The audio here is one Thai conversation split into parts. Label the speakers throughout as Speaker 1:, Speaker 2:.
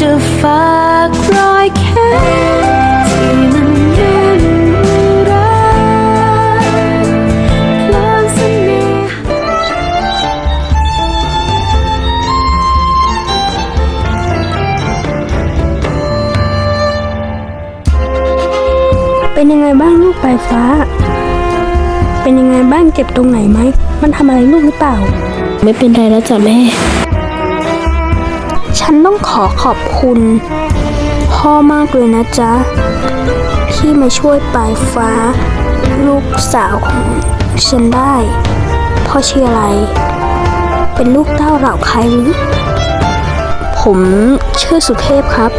Speaker 1: จะฝากรอยแค้นที่มันยืนรักเพลิงเสน่หา
Speaker 2: เป็นยังไงบ้างลูกปลายฟ้า เป็นยังไงบ้างเจ็บตรงไหนไหม มันทำอะไรลูกหรือเปล่า
Speaker 3: ไม่เป็นไรแล้วจ้ะแม่
Speaker 2: ฉันต้องขอขอบคุณ พ่อมากเลยนะจ๊ะ ที่มาช่วยปลายฟ้า ลูกสาวของฉันได้ พ่อชื่ออะไร เป็นลูกเต้าเหล่าใครหรือ ผมชื่อสุเทพครับ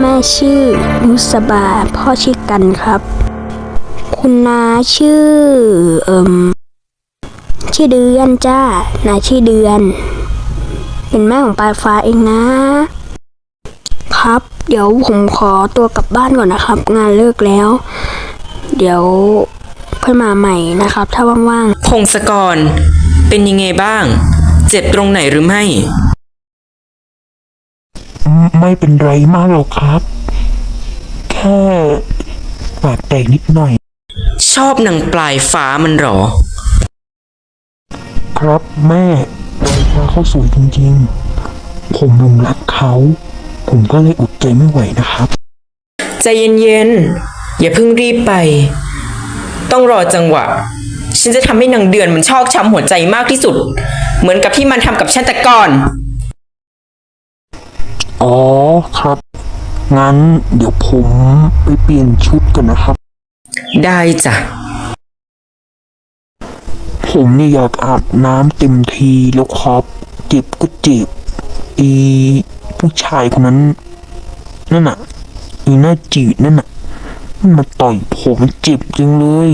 Speaker 2: แม่ชื่อมุสบา พ่อชื่อกันครับ คุณนาชื่อ เอิมชื่อเดือนจ้านาชื่อเดือน เป็นแม่ของปลายฟ้าเองนะ ครับ เดี๋ยวผมขอตัวกลับบ้านก่อนนะครับ งานเลิกแล้ว เดี๋ยวค่อยมาใหม่นะครับ ถ้าว่าง
Speaker 4: พงศกร เป็นยังไงบ้าง เจ็บตรงไหนหรือไม่
Speaker 5: ไม่เป็นไรมากหรอกครับ แค่ปากแตกนิดหน่อย
Speaker 4: ชอบนางปลายฟ้ามันเหรอ
Speaker 5: ครับแม่ ปล่อยฟ้าเขาสวยจริงๆ ผมหลงรักเขา ผมก็เลยอดใจไม่ไหวนะครับ
Speaker 4: ใจเย็นๆ อย่าเพิ่งรีบไป ต้องรอจังหวะ ฉันจะทำให้นางเดือนมันชอกช้ำหัวใจมากที่สุด เหมือนกับที่มันทำกับฉันแต่ก่อน
Speaker 5: อ๋อครับ งั้นเดี๋ยวผมไปเปลี่ยนชุดกันนะครับ
Speaker 4: ได้จ้ะ
Speaker 5: ผมนี่อยากอาบน้ำเต็มทีแล้วครับจีบก็จีบอีผู้ชายคนนั้นนั่นน่ะอีหน้าจีดนั่นน่ะมันมาต่อยผมเจ็บจังเลย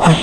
Speaker 5: เฮ้ย